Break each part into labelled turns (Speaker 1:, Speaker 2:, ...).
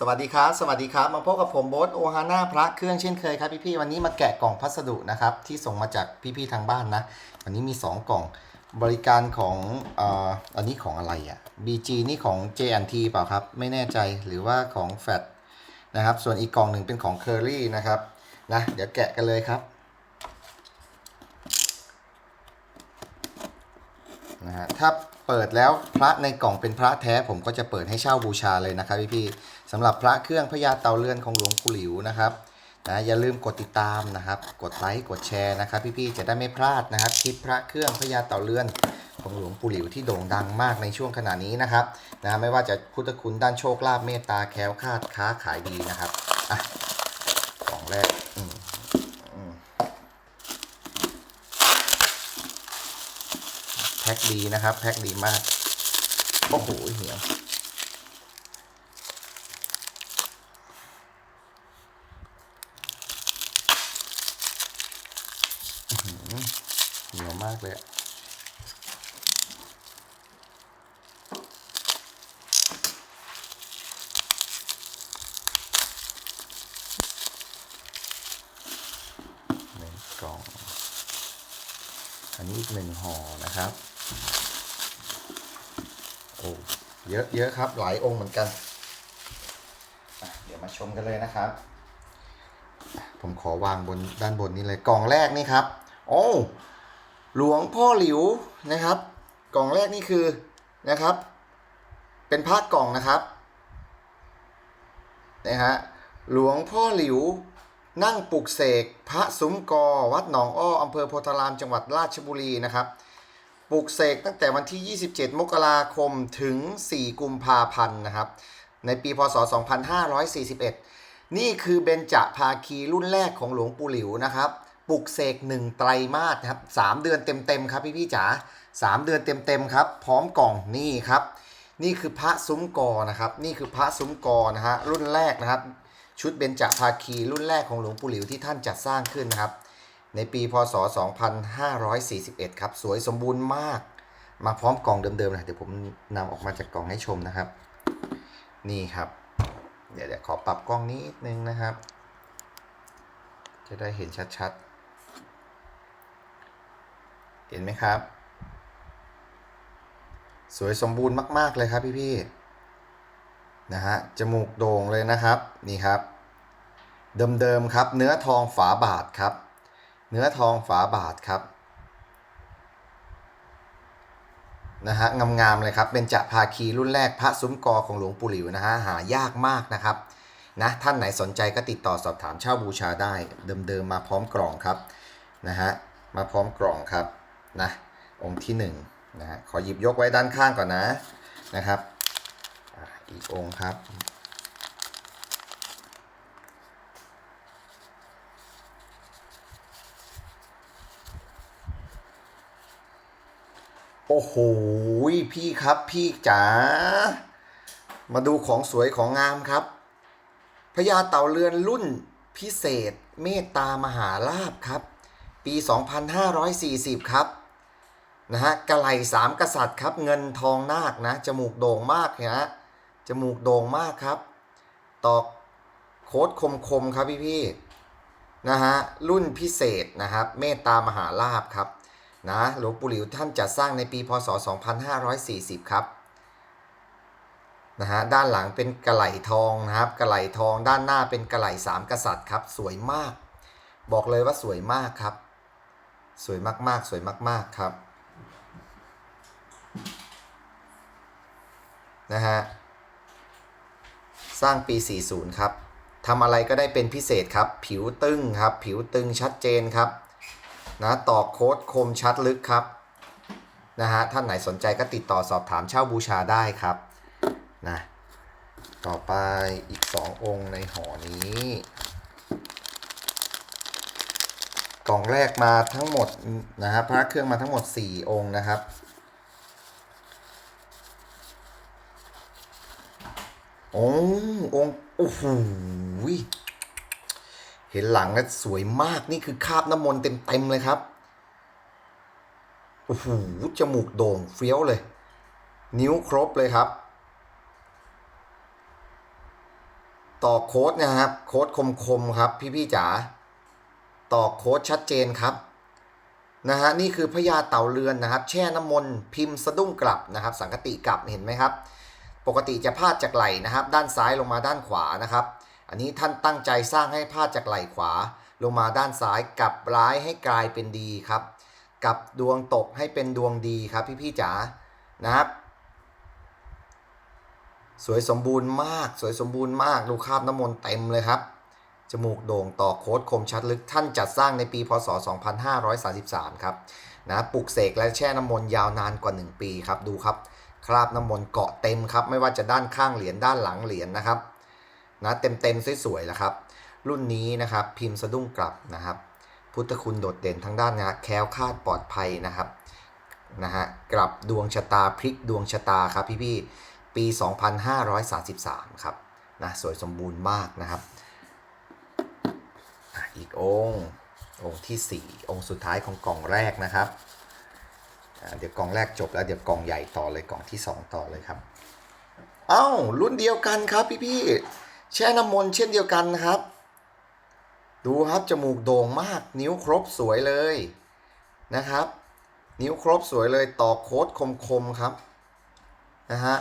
Speaker 1: สวัสดีครับ สวัสดีครับ มาพบกับผมโบ๊ทโอฮาน่าพระเครื่องเช่นเคยครับพี่ๆวันนี้มาแกะกล่องพัสดุนะครับที่ส่งมาจากพี่ๆทางบ้านนะ วันนี้มี 2 กล่องบริการของเอ่ออันนี้ของอะไรอะ่ะ BG นี่ของ JNT เปล่าครับ ไม่แน่ใจหรือว่าของ FAT นะครับ ส่วนอีกกล่องหนึ่งเป็นของ Curry นะครับนะเดี๋ยวแกะกันเลยครับ นะฮะถ้าเปิดแล้วพระในกล่องเป็นพระแท้ผมก็จะเปิดให้เช่าบูชาเลยนะครับพี่ๆสำหรับพระเครื่องพญาเตาเรือนของหลวงปู่หลิวนะครับนะอย่าลืมกดติดตามนะครับ กดไลค์กดแชร์นะครับพี่ๆจะได้ไม่พลาดนะครับคลิปพระเครื่องพญาเตาเรือนของหลวงปู่หลิวที่โด่งดังมากในช่วงขณะนี้นะครับนะไม่ว่าจะพุทธคุณด้านโชคลาภเมตตาแคล้วคลาดค้าขายดีนะครับอะกล่องแรกอืมอืม แพ็คดีนะครับ แพ็คดีมาก โอ้โหเหนียวหือเหนียวมากเลยหนึ่งกล่อง อันนี้อีกหนึ่งห่อนะครับ โอ้เยอะเยอะครับ หลายองค์เหมือนกัน เดี๋ยวมาชมกันเลยนะครับ ผมขอวางบนด้านบนนี้เลยกล่องแรกนี่ครับ โอ้หลวงพ่อหลิวนะครับ กล่องแรกนี่คือนะครับ เป็นพระกล่องนะครับนะฮะหลวงพ่อหลิวนั่งปลุกเสกพระซุ้มกอวัดหนองอ้ออำเภอโพธารามจังหวัดราชบุรีนะครับ ปลุกเสกตั้งแต่วันที่ 27 มกราคมถึง 4 กุมภาพันธ์นะครับ ในปีพศ 2541 นี่คือเบญจภาคีรุ่นแรกของหลวงปู่หลิวนะครับปลุกเสกหนึ่งไตรมาสครับสามเดือนเต็มๆครับพี่พี่จ๋าสามเดือนเต็มๆครับ พร้อมกล่องนี่ครับ นี่คือพระซุ้มกอนะครับ นี่คือพระซุ้มกอนะฮะรุ่นแรกนะครับ ชุดเบญจภาคีรุ่นแรกของหลวงปู่หลิวที่ท่านจัดสร้างขึ้นนะครับ ในปีพศ 2541 ครับ สวยสมบูรณ์มาก มาพร้อมกล่องเดิมๆนะเดี๋ยวผมนำออกมาจากกล่องให้ชมนะครับ นี่ครับ เดี๋ยวเดี๋ยวขอปรับกล้องนิดนึงนะครับ จะได้เห็นชัดๆ เห็นไหมครับ สวยสมบูรณ์มากๆเลยครับพี่ๆนะฮะ จมูกโด่งเลยนะครับ นี่ครับ เดิมๆครับ เนื้อทองฝาบาทครับ เนื้อทองฝาบาทครับนะฮะงามๆเลยครับเป็นจะภาคีรุ่นแรกพระซุ้มกอของหลวงปู่หลิวนะฮะหายากมากนะครับนะท่านไหนสนใจก็ติดต่อสอบถามเช่าบูชาได้ เดิมๆมาพร้อมกล่องครับนะฮะมาพร้อมกล่องครับนะองค์ที่หนึ่งนะฮะขอหยิบยกไว้ด้านข้างก่อนนะนะครับอีกองค์ครับ โอ้โหพี่ครับพี่จ๋ามาดูของสวยของงามครับพญาเต่าเรือนรุ่นพิเศษเมตตามหาลาบครับ ปี 2540 ครับนะฮะกระไหลสามกษัตริย์ครับ เงินทองนาคนะจมูกโด่งมากนะฮะจมูกโด่งมากครับ ตอกโค้ดคมคมครับพี่พี่ๆนะฮะรุ่นพิเศษนะครับ เมตตามหาลาบครับ นะหลวงปู่หลิวท่านจัดสร้างในปีพศ 2540 ครับนะฮะด้านหลังเป็นกระไหลทองนะครับกระไหลทองด้านหน้าเป็นกระไหลสามกษัตริย์ครับ สวยมาก บอกเลยว่าสวยมากครับ สวยมากๆ สวยมาก ๆครับนะฮะสร้างปี 40 ครับทำอะไรก็ได้เป็นพิเศษครับ ผิวตึงครับ ผิวตึงชัดเจนครับ นะต่อโค้ดคมชัดลึกครับนะฮะท่านไหนสนใจก็ติดต่อสอบถามเช่าบูชาได้ครับนะต่อไปอีก 2 องค์ในหอนี้ กล่องแรกมาทั้งหมดนะฮะพระเครื่องมาทั้งหมด 4 องค์นะครับโองค์องค์โอ้โห เห็นหลังแล้วสวยมากนี่คือคาบน้ำมนต์เต็มๆเลยครับโอ้โหจมูกโด่งเฟี้ยวเลย นิ้วครบเลยครับ ต่อโค้ดนะครับ โค้ดคมๆครับ พี่ๆจ๋าต่อโค้ดชัดเจนครับนะฮะนี่คือพญาเต่าเรือนนะครับ แช่น้ำมนต์พิมพ์สะดุ้งกลับนะครับ สังกติกลับเห็นไหมครับ ปกติจะพาดจากไหลนะครับ ด้านซ้ายลงมาด้านขวานะครับ อันนี้ท่านตั้งใจสร้างให้พาดจากไหล่ขวา ลงมาด้านซ้ายกลับร้ายให้กลายเป็นดีครับกลับดวงตกให้เป็นดวงดีครับพี่ๆจ๋านะครับ สวยสมบูรณ์มาก สวยสมบูรณ์มากดูคราบน้ำมนต์เต็มเลยครับ จมูกโด่งต่อโค้ดคมชัดลึกท่านจัดสร้างในปีพศ 2533 ครับนะปลุกเสกและแช่น้ำมนต์ยาวนานกว่า 1 ปีครับดูครับ คราบน้ำมนต์เกาะเต็มครับ ไม่ว่าจะด้านข้างเหรียญด้านหลังเหรียญนะครับ นะเต็มเต็มๆสวยๆแล้วครับ รุ่นนี้นะครับพิมพ์สะดุ้งกลับนะครับ พุทธคุณโดดเด่นทั้งด้านนะแคล้วคาดปลอดภัยนะครับนะฮะกลับดวงชะตาพลิกดวงชะตาครับพี่ๆปี 2533 ครับนะสวยสมบูรณ์มากนะครับอีกองค์องค์ที่ 4 องค์สุดท้ายของกล่องแรกนะครับเดี๋ยวกล่องแรกจบแล้วเดี๋ยวกล่องใหญ่ต่อเลยกล่องที่ 2 ต่อเลยครับ เอ้ารุ่นเดียวกันครับพี่ๆ แช่น้ำมนต์เช่นเดียวกันนะครับ ดูครับจมูกโด่งมาก นิ้วครบสวยเลยนะครับ นิ้วครบสวยเลยต่อโค้ดคมๆครับนะฮะ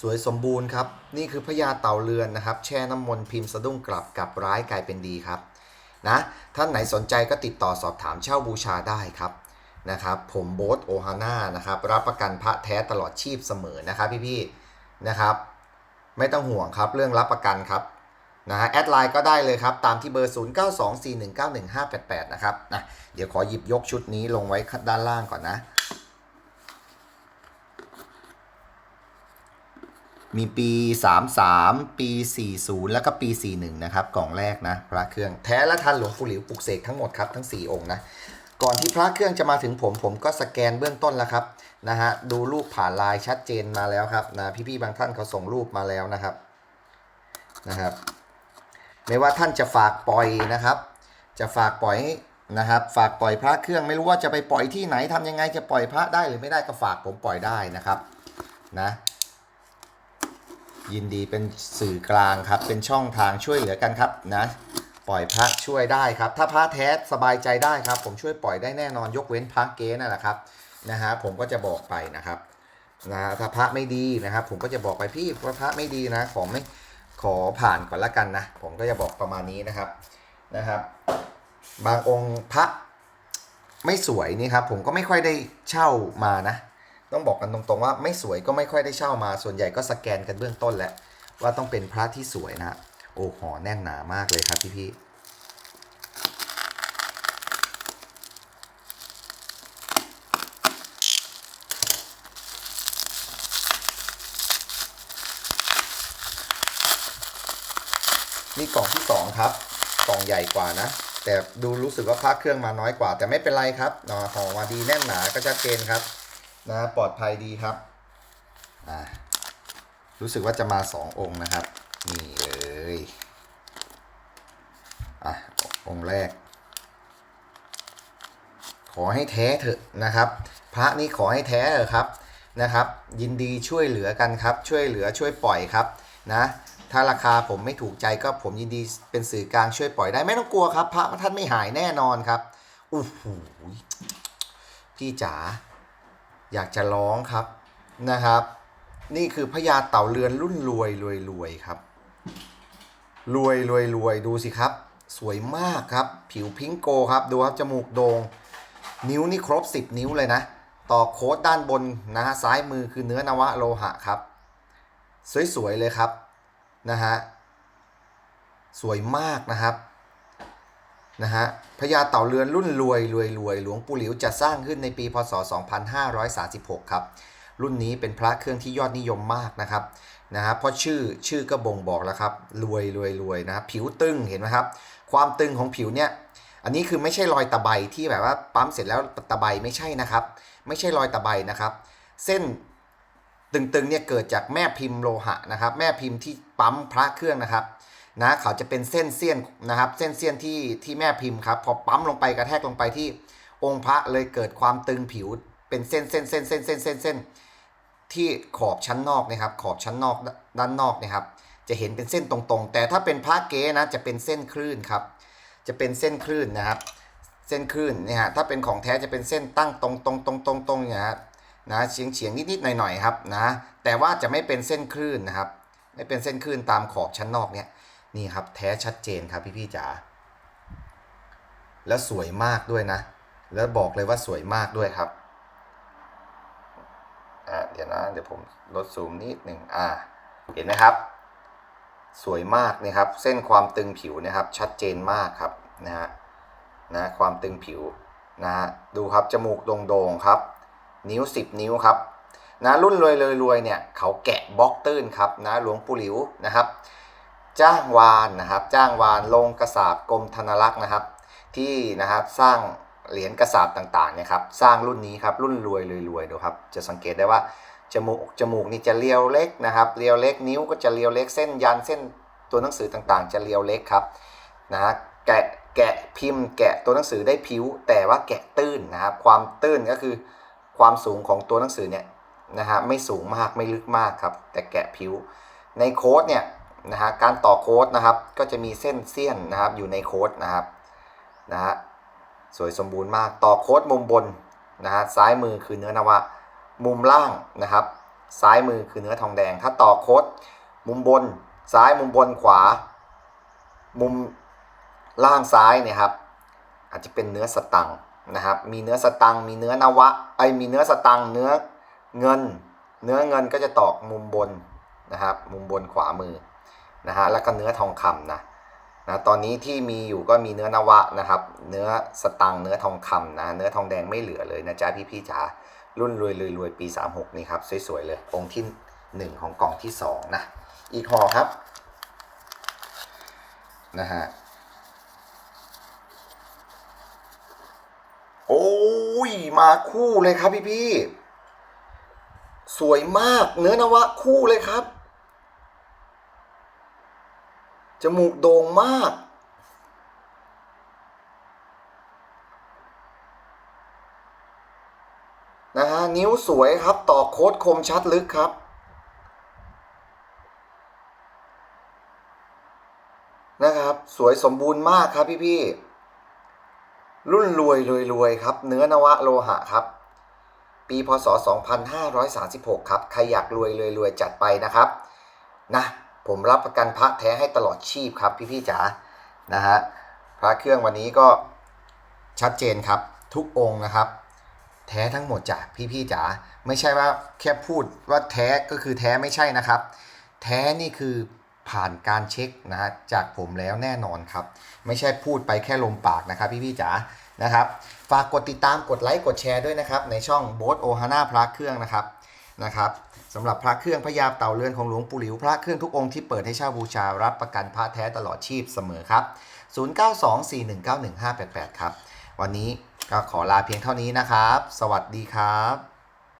Speaker 1: สวยสมบูรณ์ครับ นี่คือพญาเต่าเรือนนะครับ แช่น้ำมนต์พิมพ์สะดุ้งกลับกับร้ายกลายเป็นดีครับนะท่านไหนสนใจก็ติดต่อสอบถามเช่าบูชาได้ครับนะครับผมโบ๊ทโอฮาน่านะครับ รับประกันพระแท้ตลอดชีพเสมอนะครับพี่ๆนะครับ ไม่ต้องห่วงครับเรื่องรับประกันครับนะฮะแอดไลน์ก็ได้เลยครับ ตามที่เบอร์ 0924191588 นะครับนะเดี๋ยวขอหยิบยกชุดนี้ลงไว้ด้านล่างก่อนนะ มีปี 33 ปี 40 แล้วก็ปี 41 นะครับ กล่องแรกนะ พระเครื่องแท้และทันหลวงปู่หลิวปลุกเสกทั้งหมดครับ ทั้ง 4 องค์นะ ก่อนที่พระเครื่องจะมาถึงผม ผมก็สแกนเบื้องต้นแล้วครับนะฮะดูรูปผ่านลน์ชัดเจนมาแล้วครับนะพี่ๆบางท่านเขาส่งรูปมาแล้วนะครับนะครับ ไม่ว่าท่านจะฝากปล่อยนะครับ จะฝากปล่อยนะครับ ฝากปล่อยพระเครื่องไม่รู้ว่าจะไปปล่อยที่ไหนทำยังไงจะปล่อยพระได้หรือไม่ได้ก็ฝากผมปล่อยได้นะครับนะยินดีเป็นสื่อกลางครับ เป็นช่องทางช่วยเหลือกันครับนะ ปล่อยพระช่วยได้ครับ ถ้าพระแท้สบายใจได้ครับ ผมช่วยปล่อยได้แน่นอนยกเว้นพระเก๊นั่นแหละครับนะฮะผมก็จะบอกไปนะครับนะถ้าพระไม่ดีนะครับ ผมก็จะบอกไปพี่ว่าพระไม่ดีนะ ขอไม่ขอผ่านก่อนละกันนะ ผมก็จะบอกประมาณนี้นะครับนะครับ บางองค์พระไม่สวยนี่ครับ ผมก็ไม่ค่อยได้เช่ามานะ ต้องบอกกันตรงๆว่าไม่สวยก็ไม่ค่อยได้เช่ามา ส่วนใหญ่ก็สแกนกันเบื้องต้นแล้วว่าต้องเป็นพระที่สวยนะ โอ้หอแน่นหนามากเลยครับพี่ๆนี่กล่องที่สองครับ กล่องใหญ่กว่านะ แต่ดูรู้สึกว่าพระเครื่องมาน้อยกว่า แต่ไม่เป็นไรครับเนาะห่อมาดีแน่นหนาก็ชัดเจนครับนะปลอดภัยดีครับอ่ารู้สึกว่าจะมาสององค์นะครับ นี่เลยอะองค์แรก ขอให้แท้เถอะนะครับ พระนี่ขอให้แท้เถอะครับนะครับ ยินดีช่วยเหลือกันครับ ช่วยเหลือช่วยปล่อยครับนะถ้าราคาผมไม่ถูกใจก็ผมยินดีเป็นสื่อกลางช่วยปล่อยได้ไม่ต้องกลัวครับ พระท่านไม่หายแน่นอนครับอู้หูพี่จ๋าอยากจะร้องครับนะครับ นี่คือพญาเต่าเรือนรุ่นรวยรวยรวยครับ รวยรวยรวยดูสิครับ สวยมากครับ ผิวพิงโกครับ ดูครับ จมูกโดง่งนิ้วนี่ครบ 10 นิ้วเลยนะ ต่อโค้ดด้านบนนะฮะซ้ายมือคือเนื้อนวะโลหะครับ สวยๆเลยครับนะฮะสวยมากนะครับนะฮะพญาเต่าเรือนรุ่นรวยรวยรวยหลวงปู่หลิวจะสร้างขึ้นในปีพศ 2536 ครับ รุ่นนี้เป็นพระเครื่องที่ยอดนิยมมากนะครับนะฮะเพราะชื่อชื่อก็บ่งบอกแล้วครับรวยรวยรวยนะครับผิวตึงเห็นไหมครับ ความตึงของผิวเนี่ยอันนี้คือไม่ใช่รอยตะไบที่แบบว่าปั๊มเสร็จแล้วตะไบไม่ใช่นะครับ ไม่ใช่รอยตะไบนะครับ เส้นตึงๆเนี่ยเกิดจากแม่พิมพ์โลหะนะครับ แม่พิมพ์ที่ปั๊มพระเครื่องนะครับนะเขาจะเป็นเส้นเสี้ยนนะครับ เส้นเสี้ยนที่ที่แม่พิมพ์ครับพอปั๊มลงไปกระแทกลงไปที่องค์พระเลยเกิดความตึงผิวเป็นเส้นเส้นเส้นเส้นเส้นเส้นเส้น ที่ขอบชั้นนอกนะครับ ขอบชั้นนอกด้านนอกนะครับ จะเห็นเป็นเส้นตรงๆ แต่ถ้าเป็นพระเก๊นะจะเป็นเส้นคลื่นครับ จะเป็นเส้นคลื่นนะครับ เส้นคลื่นเนี่ยฮะถ้าเป็นของแท้จะเป็นเส้นตั้งตรงตรงตรงตรงตรงเนี่ยฮะนะเฉียงเฉียงนิดนิดหน่อยๆครับนะแต่ว่าจะไม่เป็นเส้นคลื่นนะครับ ไม่เป็นเส้นคลื่นตามขอบชั้นนอกเนี่ยนี่ครับแท้ชัดเจนครับพี่พี่ๆจ๋าแล้วสวยมากด้วยนะ แล้วบอกเลยว่าสวยมากด้วยครับ ดี๋ยวนะ เดี๋ยวผมลดซูมนิดหนึ่งอ่า เห็นไหมครับ สวยมากนะครับ เส้นความตึงผิวนะครับ ชัดเจนมากครับนะฮะนะความตึงผิวนะฮะดูครับจมูกโด่งๆครับ นิ้ว 10 นิ้วครับนะรุ่นรวยเลยรวยเนี่ยเขาแกะบล็อกตื้นครับนะหลวงปู่หลิวนะครับ จ้างวานนะครับ จ้างวานลงกระสาบกรมธนรักษ์นะครับ ที่นะครับสร้าง เหรียญกระสาบต่างๆเนี่ยครับสร้างรุ่นนี้ครับรุ่นรวยเลยรวยดูครับจะสังเกตได้ว่าจมูกจมูกนี่จะเรียวเล็กนะครับเรียวเล็กนิ้วก็จะเรียวเล็กเส้นยันเส้นตัวหนังสือต่างๆ จะเรียวเล็กครับนะแกะแกะพิมพ์ แกะตัวหนังสือได้ผิว แต่ว่าแกะตื้นนะครับความตื้นก็คือความสูงของตัวหนังสือเนี่ยนะฮะไม่สูงมากไม่ลึกมากครับ แต่แกะผิว ในโค้ดเนี่ยนะฮะการต่อโค้ดนะครับก็จะมีเส้นเสี้ยนนะครับอยู่ในโค้ดนะครับนะฮะ สวยสมบูรณ์มากต่อโค้ดมุมบนนะฮะซ้ายมือคือเนื้อนวะ มุมล่างนะครับ ซ้ายมือคือเนื้อทองแดง ถ้าต่อโค้ดมุมบน ซ้ายมุมบนขวา มุมล่างซ้ายเนี่ยครับ อาจจะเป็นเนื้อสตังค์นะครับ มีเนื้อสตังค์มีเนื้อนวะไอมีเนื้อสตังค์เนื้อเงิน เนื้อเงินก็จะตอกมุมบนนะครับ มุมบนขวามือนะฮะแล้วก็เนื้อทองคำนะ นะตอนนี้ที่มีอยู่ก็มีเนื้อนวะนะครับ เนื้อสตัง เนื้อทองคำนะ เนื้อทองแดงไม่เหลือเลยนะจ๊ะพี่ๆจ๋า รุ่นรวยรวยรวยปี 36 นี่ครับ สวยๆเลย องค์ที่ 1 ของกล่องที่ 2 นะ อีกห่อครับ นะฮะ โอ้ย มาคู่เลยครับพี่พี่ๆสวยมาก เนื้อนวะคู่เลยครับ จมูกโด่งมาก นะฮะ นิ้วสวยครับ ต่อโค้ดคมชัดลึกครับ นะครับ สวยสมบูรณ์มากครับพี่พี่ๆรุ่นรวยรวยรวยครับ เนื้อนวะโลหะครับ ปีพศ 2536 ครับ ใครอยากรวยรวยรวยจัดไปนะครับ นะ ผมรับประกันพระแท้ให้ตลอดชีพครับพี่พี่ๆจ๋านะฮะพระเครื่องวันนี้ก็ชัดเจนครับทุกองค์นะครับ แท้ทั้งหมดจ้ะพี่ๆจ๋าไม่ใช่ว่าแค่พูดว่าแท้ก็คือแท้ไม่ใช่นะครับ แท้นี่คือผ่านการเช็คนะฮะจากผมแล้วแน่นอนครับ ไม่ใช่พูดไปแค่ลมปากนะครับพี่ๆจ๋านะครับฝากกดติดตามกดไลค์กดแชร์ด้วยนะครับ ในช่องโบสโอฮาน่าพระเครื่องนะครับนะครับ สำหรับพระเครื่องพญาเต่าเรือนของหลวงปู่หลิวพระเครื่องทุกองค์ที่เปิดให้เช่าบูชารับประกันพระแท้ตลอดชีพเสมอครับ 0924191588 ครับ วันนี้ก็ขอลาเพียงเท่านี้นะครับ สวัสดีครับ